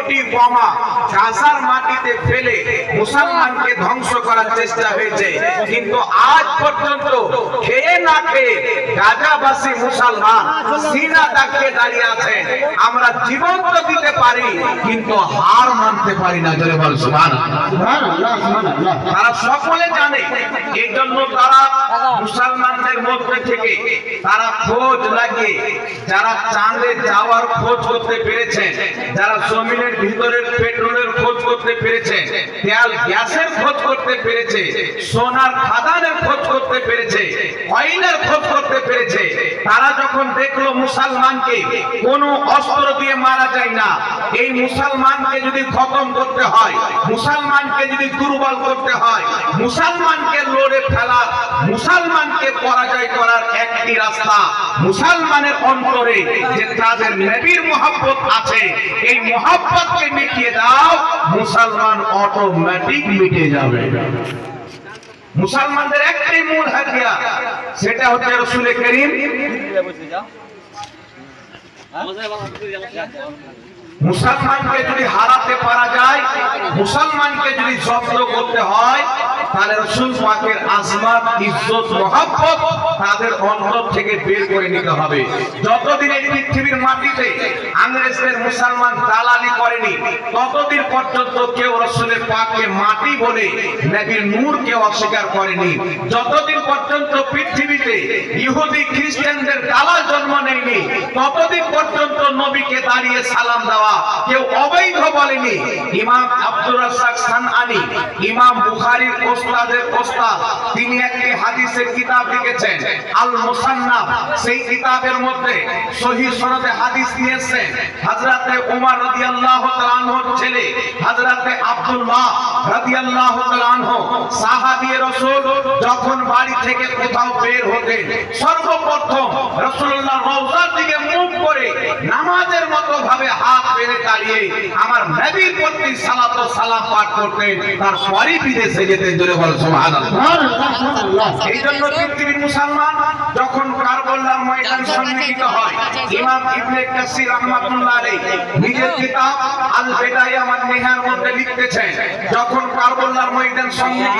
কোটি বোমা গাজার মাটিতে ফেলে মুসলমানকে ধ্বংস করার চেষ্টা হয়েছে। কিন্তু আজ পর্যন্ত খেয়ে না খেয়ে গাজাবাসী মুসলমান সিনা দাঁড়িয়ে দাঁড়িয়ে আছেন। আমরা জীবন তো দিতে পারি কিন্তু হার মানতে পারি না জোরে বল সুবহানাল্লাহ। তারা সকলে জানে এই জন্য তারা মুসলমানদের মধ্যে থেকে তারা খোঁজ লাগিয়ে যারা চাঁদে যাওয়ার খোঁজ করতে পেরেছেন যারা জমিনের ভিতরের পেট্রোলের খোঁজ করতে পেরেছে, তেল গ্যাসের খোঁজ করতে পেরেছে, সোনার খাদানের খোঁজ করতে পেরেছে অয়েলের খোঁজ করতে পেরেছে। তারা যখন দেখল মুসলমানকে, কোনো অস্ত্র দিয়ে মারা যায় না। এই মুসলমানকে যদি খতম করতে হয়, মুসলমানকে যদি দুর্বল করতে হয়, মুসলমানকে লড়ে ফেলার, মুসলমানকে পরাজয় করার একটি রাস্তা মুসলমানের অন্তরে যে তাদের নবীর মহব্বত আছে, এই মহব্বতকে মিটিয়ে দাও। মুসলমান অটোমেটিক মিটে যাবে। মুসলমানদের একটাই মূল হাতিয়ার, সেটা হচ্ছে রসুলের করিম। মুসলমানকে যদি হারাতে পারা যায়, মুসলমানকে যদি জব্দ করতে হয় তাহলে রসুল পাকের আসমাত ইজ্জত, মহাব্বত তাদের অন্তর থেকে বের করে নিতে হবে। যতদিন এই পৃথিবীর মাটিতে ইংরেজদের মুসলমান দালালি করেনি, ততদিন পর্যন্ত কেউ রসুলের পাককে মাটি বলে নবীর নূরকে অস্বীকার করেনি। যতদিন পর্যন্ত পৃথিবীতে ইহুদি, খ্রিস্টানদের দালাল জন্ম নেয়নি, ততদিন পর্যন্ত নবীকে দাঁড়িয়ে সালাম দেওয়া কেউ অবৈধ বলেনি। ইমাম আব্দুর রাজ্জাক সানআনি, ইমাম বুখারীর ওস্তাদের ওস্তাদ তিনি একটি হাদিসের কিতাব লিখেছেন। আল মুসান্নাফ সেই কিতাবের মধ্যে সহি সনদে হাদিস নিয়েছেন হযরতে উমর রাদিয়াল্লাহু তাআলা আনহুর ছেলে, হযরতে আব্দুল্লাহ রাদিয়াল্লাহু তাআলা আনহু সাহাবী যখন বাড়ি আমার নবীর প্রতি সালাত সালাম যখন কারবালার ময়দান সন্নিহিত ময়দান সন্নিহিত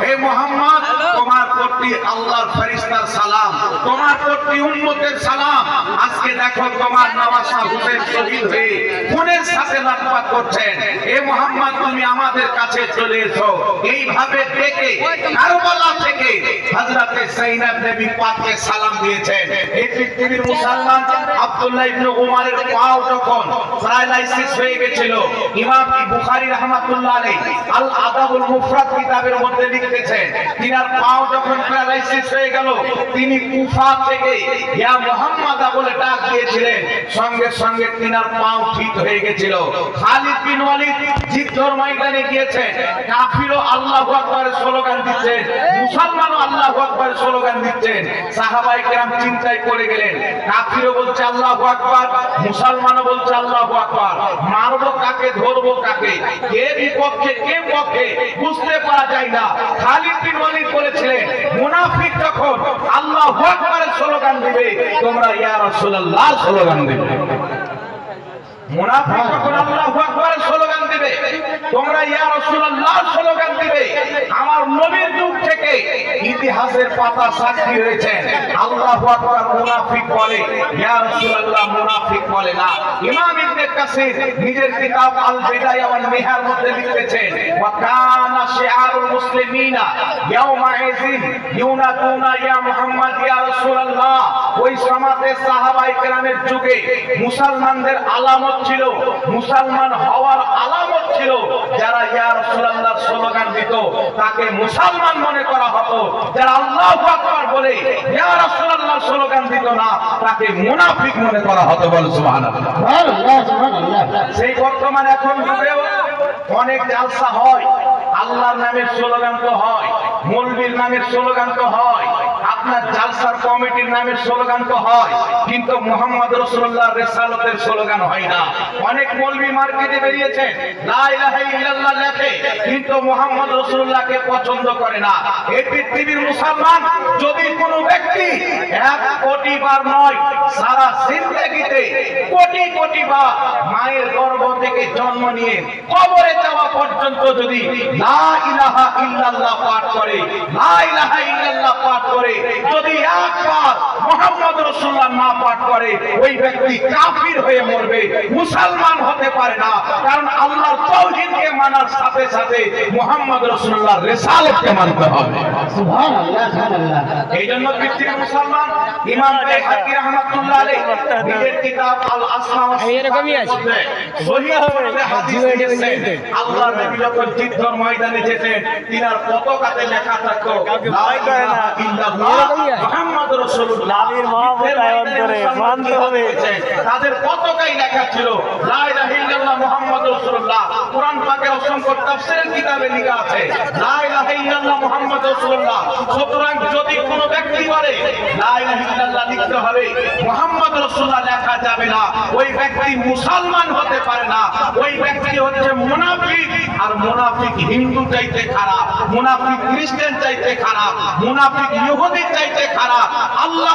হে মুহাম্মদ তোমার প্রতি আল্লাহর ফেরেশতার সালাম তোমার প্রতি উম্মতের সালাম। আজকে দেখো তোমার নওয়াসা হুসেন শহীদ হয়ে খুনের সাথে লাটপাট করছেন। হে মুহাম্মদ তুমি আমাদের কাছে চলে এসো। এইভাবে ডেকে কারবালা থেকে হযরতে যায়েনব নবী পাককে সালাম দিয়েছেন। এই পৃথিবীর মুসলমান আব্দুল্লাহ ইবনে উমারের পাও যখন প্যারালাইসিস হয়ে গেছিল ইমাম বুখারী রাহমাতুল্লাহ আলাইহি আল আদাবুল মুফরাদ কিতাবের মধ্যে লিখতেছেন তিনার পাও যখন প্যারালাইসিস হয়ে গেল, তিনি কুফা থেকে ইয়া মুহাম্মাদা বলে ডাক দিয়েছিলেন। সঙ্গে সঙ্গে তিনার পাও ঠিক হয়ে গেছিল। খালিদ বিন ওয়ালিদ যুদ্ধর ময়দানে গিয়েছেন। কাফিরও আল্লাহু আকবার স্লোগান দিচ্ছেন। মুসলমানও আল্লাহু আকবার স্লোগান দিচ্ছেন। সাহাবায়ে কেরাম চিন্তায় পড়ে গেলেন। কাফিরও বলছে, আল্লাহু আকবার। মুসলমানও বলছে, আল্লাহু আকবার। মারবো কাকে, ধরবো কাকে? কে বিপক্ষে, কে পক্ষে? বুঝতে পারা যায় না। খালিদ বিন ওয়ালিদ বলেছিলেন, মুনাফিক যখন আল্লাহু আকবারের স্লোগান দিবে, তোমরা ইয়া রাসূলুল্লাহ স্লোগান দিবে। মুনাফিক যখন আল্লাহু আকবারের স্লোগান দিবে, তোমরা ইয়া রাসূলুল্লাহ স্লোগান দিবে। আমার নবীর যুগ ইতিহাসের পাতা সাক্ষী রয়েছে আল্লাহু মুনাফিক বলে। মুনাফিক বলে না। ইমাম ইবনে কাসির নিজের কিতাব আল বিদায়া ওয়ান নিহার মধ্যে লিখেছেন, ওয়া কানা শিআরুল মুসলিমিনা ইয়াউমা ইযিন ইয়া ইয়া রাসূলুল্লাহ। ওই সাহাবায়ে কেরামের যুগে মুসলমানদের আলামত ছিল, মুসলমান হওয়ার আলামত ছিল, যারা ইয়া রাসূলুল্লাহ স্লোগান দিত, তাকে মুসলমান মনে করা হতো। যারা আল্লাহ আকবার বলে ইয়া রাসূলুল্লাহ স্লোগান দিত না তাকে মুনাফিক মনে করা হতো বল সুবহানাল্লাহ। সেই বর্তমানে এখন যুগেও অনেক জালসা হয়। আল্লাহর নামের স্লোগান তো হয় মৌলবীর নামের স্লোগান তো হয়। আপনার জালসার কমিটির নামে স্লোগান তো হয়, কিন্তু মোহাম্মদ রসুল্লাহ রেসালতের স্লোগান হয় না। অনেক মলবি মার্কেটে বেরিয়েছে লেখে, কিন্তু মোহাম্মদ রসুল্লাহকে পছন্দ করে না। এই পৃথিবীর মুসলমান, যদি কোনো ব্যক্তি এক কোটি বার জিন্দগিতে কোটি কোটি বা মায়ের গর্ভ থেকে জন্ম নিয়ে কবরে যাওয়া পর্যন্ত যদি লা ইলাহা ইল্লাল্লাহ পাঠ করে, লা ইলাহা ইল্লাল্লাহ পাঠ করে, যদি একবার মোহাম্মদ রাসূলুল্লাহ না পাঠ করে ওই ব্যক্তি কাফির হয়ে মরবে মুসলমান হতে পারে না। কারণ আল্লাহর তাওহীদকে মানার সাথে সাথে মোহাম্মদ রাসূলুল্লাহর রিসালাতকে মানতে হবে। সুবহানাল্লাহ সুবহানাল্লাহ। এই জন্য পৃথিবীর মুসলমান ইমাম বাইহাকি রাহমাতুল্লাহ আলাইহি নিজের কিতাব আল আসমা এরকমই আছি। সহিহ। আল্লাহ নবী যখন যুদ্ধের ময়দানে যেতেন তিনার পতাকাতে লেখা থাকতো লা। ইলাহা ইল্লাল্লাহ মুহাম্মদ রাসূলুল্লাহ। মানতে হবে। তাদের পতাকায় লেখা ছিল? লা ইলাহা ইল্লাল্লাহ মুহাম্মদ রাসূলুল্লাহ। কোরআন পাকের অসংখ্য তাফসীরের কিতাবে লেখা আছে। লা ইলাহা ইল্লাল্লাহ রাসূলুল্লাহ। সুতরাং যদি কোনো ব্যক্তি বলে লা ইলাহা ইল্লাল্লাহ লিখতে হবে মুহাম্মদ রাসূলুল্লাহ লেখা যাবে না। ওই ব্যক্তি মুসলমান হতে পারে না। ওই ব্যক্তি হচ্ছে মুনাফিক। আর মুনাফিক হিন্দু চাইতে খারাপ মুনাফিক খ্রিস্টান চাইতে খারাপ মুনাফিক ইহুদি চাইতে খারাপ। আল্লাহ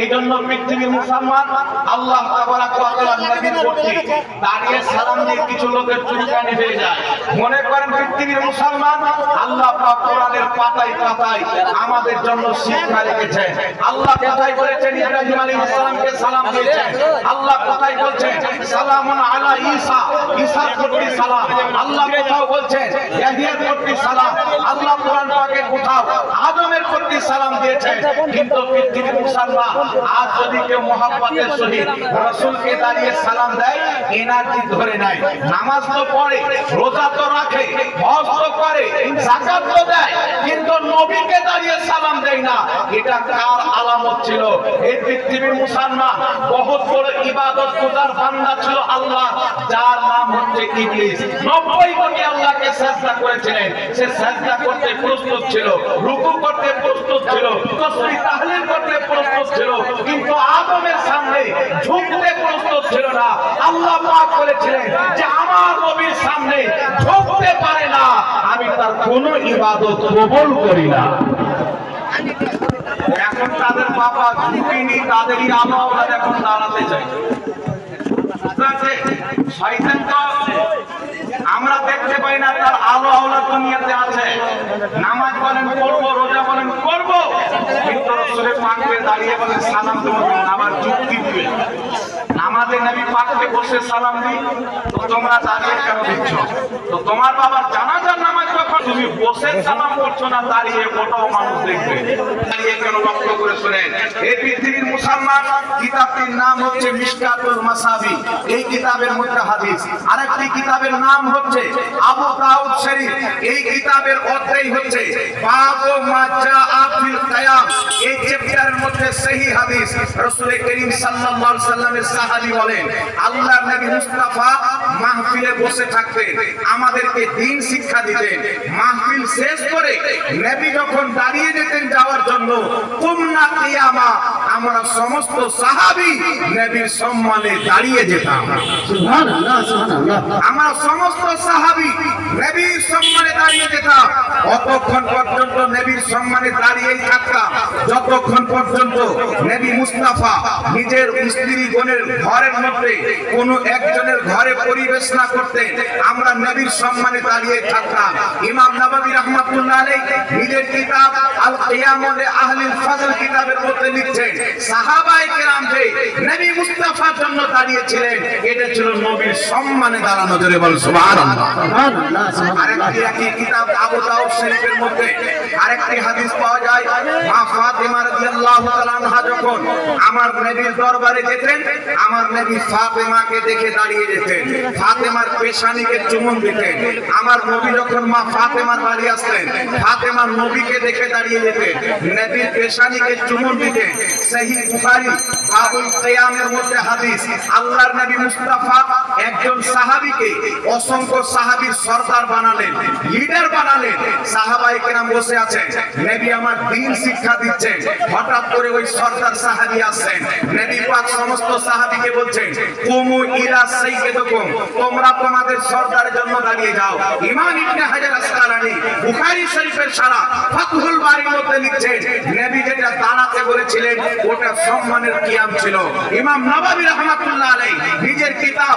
এই জন্য পৃথিবীর মুসলমান? আল্লাহ দাঁড়িয়ে সালাম দিয়ে কিছু লোকের চুলকানি হয়ে যায়। মনে করেন পৃথিবীর মুসলমান? আল্লাহ কোরআনের পাতায় পাতায় আমাদের জন্য শিক্ষা রেখেছেন। আল্লাহ কোথায় বলেছেন? ইব্রাহিম আলাইহিস সালামকে সালাম দিয়েছেন। আল্লাহ কোথায় বলছেন? সালামুন আলা ঈসা ঈসার প্রতি সালাম। আল্লাহ কোথাও বলছেন? ইয়াহিয়ার প্রতি সালাম। আল্লাহ কোরআন পাকে কোথাও আদমের প্রতি সালাম দিয়েছেন। কিন্তু পৃথিবীর মুসলমান আজ যদি কেউ মোহাম্মতের সহিত রসুলকে দাঁড়িয়ে সালাম দেয় এনার্জি ধরে নাই। নামাজ তো পড়ে, রোজা তো রাখে, হজ তো করে জাকাত তো দেয়, কিন্তু নবীকে দাঁড়িয়ে সালাম দেয় না। এটা কার আলামত ছিল? এই পৃথিবীর মুসলমান, বহুত বড় ইবাদত গুজার বান্দা ছিল আল্লাহ, যার নাম হচ্ছে ইবলিস। নব্বই কোটি আল্লাহকে সাজদা করেছিলেন। সে সাজদা করতে প্রস্তুত ছিল, রুকু করতে প্রস্তুত আমার আমি তার কোনো ইবাদত কবুল করি না। এখন তাদের বাবা ঝুঁকিনি তাদেরই আবহাওয়া এখন দাঁড়াতে চাই তো আমরা দেখতে পাই না তার আলো আওলা দুনিয়াতে আছে নামাজ বলেন করব রোজা বলেন করব রসুলের পাককে দাঁড়িয়ে বলেন সালাম দেবো আবার যুক্তি দিবে। নামাজে নবী পাককে বসে সালাম দিই, তো তোমরা দাঁড়িয়ে কেন দিচ্ছ তো তোমার বাবার জানাজার নামাজ যখন তুমি বসে সালাম করছ না, দাঁড়িয়ে ওটাও মানুষ দেখবে। দাঁড়িয়ে কেন বক্ত করে শোনেন এই পৃথিবীর মুসলমান, কিতাবটির নাম হচ্ছে মিশকাতুল মাসাবি। এই কিতাবের মধ্যে হাদিস। আরেকটি কিতাবের নাম হচ্ছে আবু দাউদ শরীফ। এই কিতাবের অধ্যায় হচ্ছে, বাবু মাজা আফিল কিয়াম। এই মধ্যে সহি হাদিস রসুলের করিম সাল্লাল্লাহু সাল্লামের সাহাবী বলেন আল্লাহ নবী মুস্তাফা মাহফিলে বসে থাকতেন, আমাদেরকে দিন শিক্ষা দিতেন। মাহফিল শেষ করে নবী যখন দাঁড়িয়ে যেতেন যাওয়ার জন্য, কুমনা কিয়ামা আমরা সমস্ত সাহাবী নবীর সম্মানে দাঁড়িয়ে যেতাম। আমরা সমস্ত সাহাবী নবীর সম্মানে দাঁড়িয়ে যেতাম। অতক্ষণ পর্যন্ত নবীর সম্মানে দাঁড়িয়েই থাকতাম যতক্ষণ পর্যন্ত নবী মুস্তাফা নিজের স্ত্রী গণের ঘরের মধ্যে কোন একজনের ঘরে পরিবেশ না করতেন আমরা নবীর সম্মানে দাঁড়িয়ে থাকতাম। ইমাম নববী রহমাতুল্লাহ আলাইহি নিজের কিতাব ফাতিমা আমার নবীর দরবারে যেতেন, আমার নবী ফাতেমাকে দেখে দাঁড়িয়ে যেতেন, ফাতেমার পেশানিকে চুমন দিতেন, আমার নবী যখন মা ফাতেমার বাড়ি আসতেন ফাতেমার নবীকে দেখে দাঁড়িয়ে যেতেন নবীর পেশানিকে চুমুর দিতে। সেই বুখারী বাবুল কিয়ামের মধ্যে হাদিস। আল্লাহর নবী মুস্তাফা একজন সাহাবীকে অসংখ্য সাহাবীর সর্দার বানালেন, লিডার বানালেন, সাহাবায়ে কেরাম বসে আছেন। নবী আমার দিন শিক্ষা দিচ্ছেন, হঠাৎ করে ওই সর্দার সাহাবী আসছেন। নবী পাক সমস্ত সাহাবীকে বলছেন, কুমু ইলা সাইয়্যিদুকুম, তোমরা তোমাদের সর্দারের জন্য দাঁড়িয়ে যাও। ইমান ইবনে হাজার আসকালানি বুখারী শরীফের সারা ফাতহুল বারীর মধ্যে লিখছেন, নবী যেটা দাঁড়াতে বলেছিলেন, ওটা সম্মানের কিয়াম ছিল। ইমাম নববী রাহমাতুল্লাহ আলাইহি নিজের কিতাব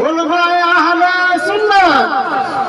ওলভায় আহলে সুন্নাত